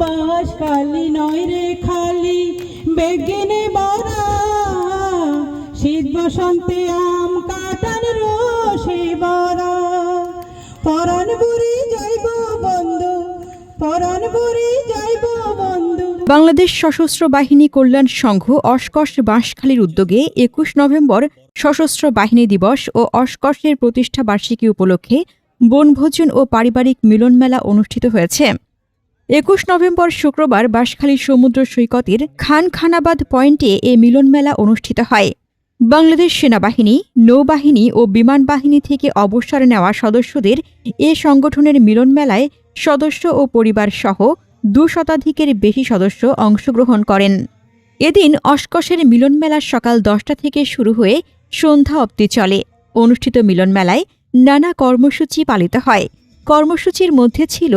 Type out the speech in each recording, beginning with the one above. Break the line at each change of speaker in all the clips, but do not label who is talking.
বাস খালি নয় রে খালি। বেগিনে বরা, শীত বসন্তে আম কাটান রসে বরা। পরাণ বুড়ি যাইব বন্ধু, পরাণ বুড়ি যাইব বন্ধু।
বাংলাদেশ সশস্ত্র বাহিনী কল্যাণ সংঘ অস্কশ বাঁশখালীর উদ্যোগে একুশ নভেম্বর সশস্ত্র বাহিনী দিবস ও অস্কশের প্রতিষ্ঠা বার্ষিকী উপলক্ষে বনভোজন ও পারিবারিক মিলনমেলা অনুষ্ঠিত হয়েছে। একুশ নভেম্বর শুক্রবার বাঁশখালী সমুদ্র সৈকতের খানখানাবাদ পয়েন্টে এ মিলনমেলা অনুষ্ঠিত হয়। বাংলাদেশ সেনাবাহিনী, নৌবাহিনী ও বিমান বাহিনী থেকে অবসর নেওয়া সদস্যদের এ সংগঠনের মিলনমেলায় সদস্য ও পরিবার সহ দু শতাধিকের বেশি সদস্য অংশগ্রহণ করেন। এদিন অস্কশের মিলনমেলা সকাল দশটা থেকে শুরু হয়ে সন্ধ্যা অবধি চলে। অনুষ্ঠিত মিলনমেলায় নানা কর্মসূচি পালিত হয়। কর্মসূচির মধ্যে ছিল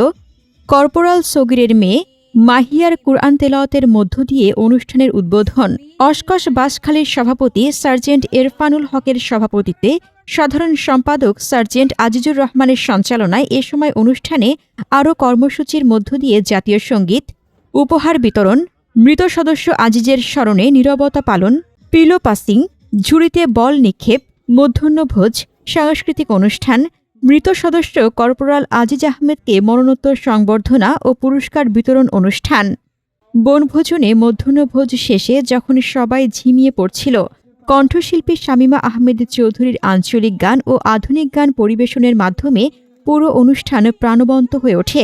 কর্পোরাল সগিরের মেয়ে মাহিয়ার কুরআন তেলাওয়াতের মধ্য দিয়ে অনুষ্ঠানের উদ্বোধন অস্কশ বাসখালীর সভাপতি সার্জেন্ট এরফানুল হকের সভাপতিত্বে সাধারণ সম্পাদক সার্জেন্ট আজিজুর রহমানের সঞ্চালনায় এ সময় অনুষ্ঠানে আরও কর্মসূচির মধ্য দিয়ে জাতীয় সংগীত, উপহার বিতরণ, মৃত সদস্য আজিজের স্মরণে নীরবতা পালন, পিলো পাসিং, ঝুড়িতে বল নিক্ষেপ, মধ্যাহ্নভোজ, সাংস্কৃতিক অনুষ্ঠান মৃত সদস্য কর্পোরাল আজিজ আহমেদকে মরণোত্তর সংবর্ধনা ও পুরস্কার বিতরণ অনুষ্ঠান। বনভোজনে মধ্যাহ্নভোজ শেষে যখন সবাই ঝিমিয়ে পড়ছিল, কণ্ঠশিল্পী শামীমা আহমেদ চৌধুরীর আঞ্চলিক গান ও আধুনিক গান পরিবেশনের মাধ্যমে পুরো অনুষ্ঠান প্রাণবন্ত হয়ে ওঠে।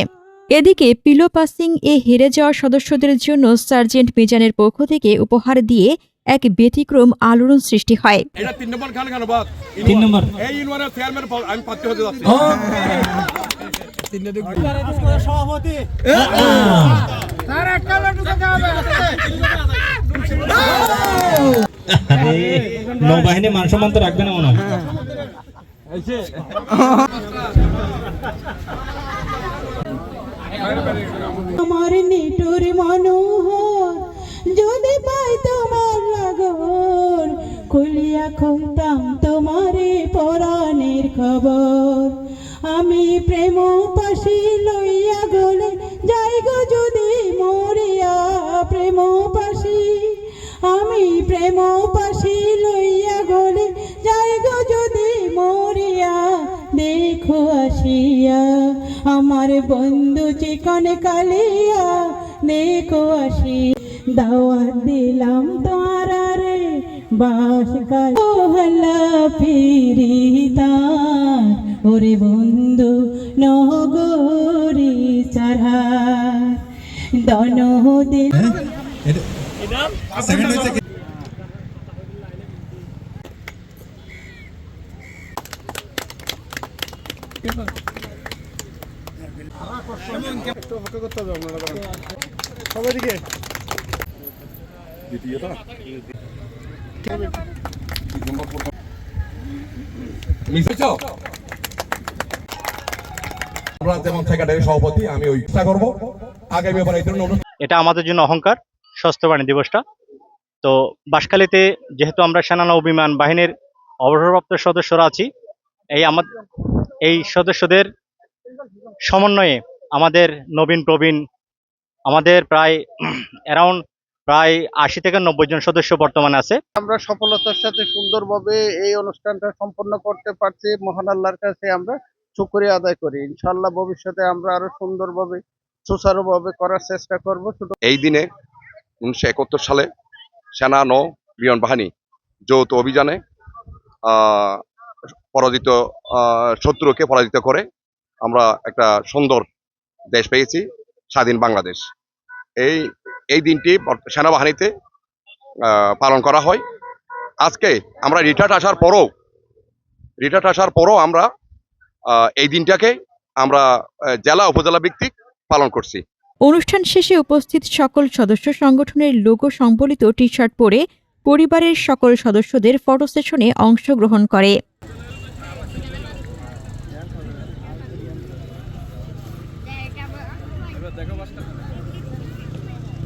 এদিকে পিলো পাসিং এ হেরে যাওয়া সদস্যদের জন্য সার্জেন্ট মিজানের পক্ষ থেকে উপহার দিয়ে এক ব্যতিক্রম আলোড়ন সৃষ্টি হয়।
তিন নম্বর। এই ইউনিয়নের চেয়ারম্যান আমি প্রার্থী হতে যাচ্ছি।
নৌবাহিনী মান সম্মান তো রাখবে না মনে হয়।
আমার নিটুর মনোহর যদি পাই তোমার লাগর খুলিয়া খুলতাম তোমারে পরাণের খবর। আমি প্রেম পাশি লইয়া গলে যাই গো যদি মরিয়া প্রেম পাশি আমি প্রেম পাশি লইয়া গলে যাই গো যদি মরিয়া, দেখো আসিয়া আমার বন্ধু চিকন কালিয়া, দেখো আসি দাওয়াত দিলাম রে বাস কাল ফিরিতা ওরে বন্ধু নহগরি চারা দন দিল
এটা আমাদের জন্য অহংকার স্বস্থবাণী দিবসটা। তো বাসখালীতে যেহেতু আমরা সেনা নৌ বিমান বাহিনীর অবসরপ্রাপ্ত সদস্যরা আছি, এই আমাদের এই সদস্যদের সমন্বয়ে আমাদের নবীন প্রবীণ, আমাদের প্রায় অ্যারাউন্ড প্রায় আশি থেকে নব্বই জন সদস্য বর্তমানে আছে।
আমরা সফলতার সাথে সুন্দরভাবে এই অনুষ্ঠানটা সম্পন্ন করতে পারছি। মহান আল্লাহর কাছে আমরা শুকরিয়া আদায় করি। ইনশাল্লাহ ভবিষ্যতে আমরা আরও সুন্দরভাবে সুচারুভাবে করার চেষ্টা করব।
এই দিনে উনিশশো একাত্তর সালে সেনা নৌ বিমান বাহিনী যৌথ অভিযানে আহ, পরাজিত আহ, শত্রুকে পরাজিত করে আমরা একটা সুন্দর দেশ পেয়েছি স্বাধীন বাংলাদেশ। এই এই দিনটি সেনাবাহিনীতে আহ, পালন করা হয়। আজকে আমরা রিটায়ার্ড আসার পরও রিটায়ার্ড আসার পরও আমরা আহ, এই দিনটাকে আমরা জেলা উপজেলা ভিত্তিক পালন করছি।
অনুষ্ঠান শেষে উপস্থিত সকল সদস্য সংগঠনের লোগো সংবলিত টি শার্ট পরে পরিবারের সকল সদস্যদের ফটো সেশনে অংশগ্রহণ করে।